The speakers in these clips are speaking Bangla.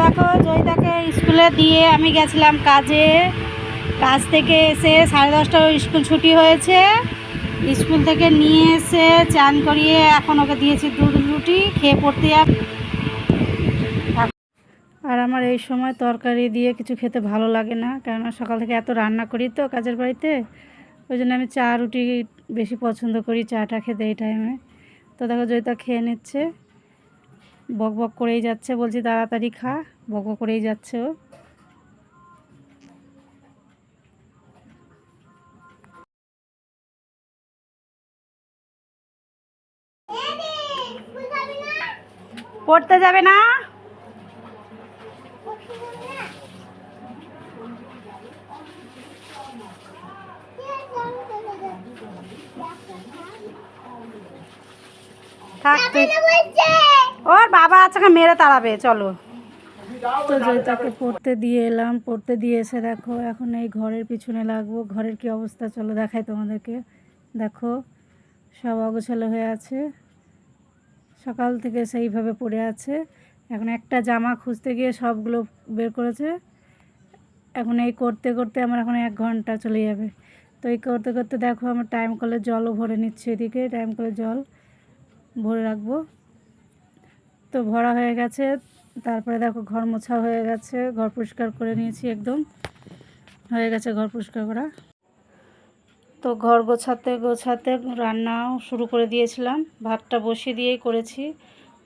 দেখো, জয়িতাকে স্কুলে দিয়ে আমি গেছিলাম কাজে। কাজ থেকে এসে সাড়ে দশটা স্কুল ছুটি হয়েছে। স্কুল থেকে নিয়ে এসে চান করিয়ে এখন ওকে দিয়েছি দুধ, রুটি, খেয়ে পড়তে যাবে। আর আমার এই সময় তরকারি দিয়ে কিছু খেতে ভালো লাগে না, কেননা সকাল থেকে এত রান্না করি তো কাজের বাড়িতে। ওই জন্য আমি চা, রুটি বেশি পছন্দ করি, চাটা খেতে এই টাইমে তো দেখো, জয়িতা খেয়ে নিচ্ছে। বক বক করেই যাচ্ছে বলছি, তাড়াতাড়ি খা। বক বক করেই যাচ্ছে ও। পড়তে যাবে না? থাক তুই ওর বাবা আছে মেরে তাড়াবে, চলো। তো জয়িতাকে পড়তে দিয়ে এলাম, পড়তে দিয়ে এসে দেখো, এখন এই ঘরের পিছনে লাগবো। ঘরের কি অবস্থা, চলো দেখাই তোমাদেরকে। দেখো, সব অগোছালো হয়ে আছে। সকাল থেকে সেইভাবে পড়ে আছে। এখন একটা জামা খুঁজতে গিয়ে সবগুলো বের করেছে। এখন এই করতে করতে আমার এখন এক ঘণ্টা চলে যাবে। তো এই করতে করতে দেখো, আমার টাইম কলে জলও ভরে নিচ্ছে এদিকে। টাইম কলের জল ভরে রাখব। তো ভরা হয়ে গেছে। তারপরে দেখো ঘর মোছা হয়ে গেছে। ঘর পরিষ্কার করে নিয়েছি একদম। হয়ে গেছে ঘর পরিষ্কার করা। তো ঘর গোছাতে গোছাতে রান্নাও শুরু করে দিয়েছিলাম। ভাতটা বসিয়ে দিয়েই করেছি।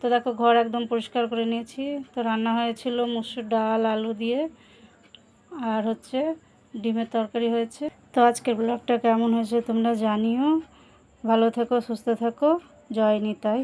তো দেখো ঘর একদম পরিষ্কার করে নিয়েছি। তো রান্না হয়েছিল মুসুর ডাল, আলু দিয়ে। আর হচ্ছে ডিমের তরকারি হয়েছে। তো আজকের ব্লগটা কেমন হয়েছে তোমরা জানিও। ভালো থেকো, সুস্থ থেকো। জয় নিতাই।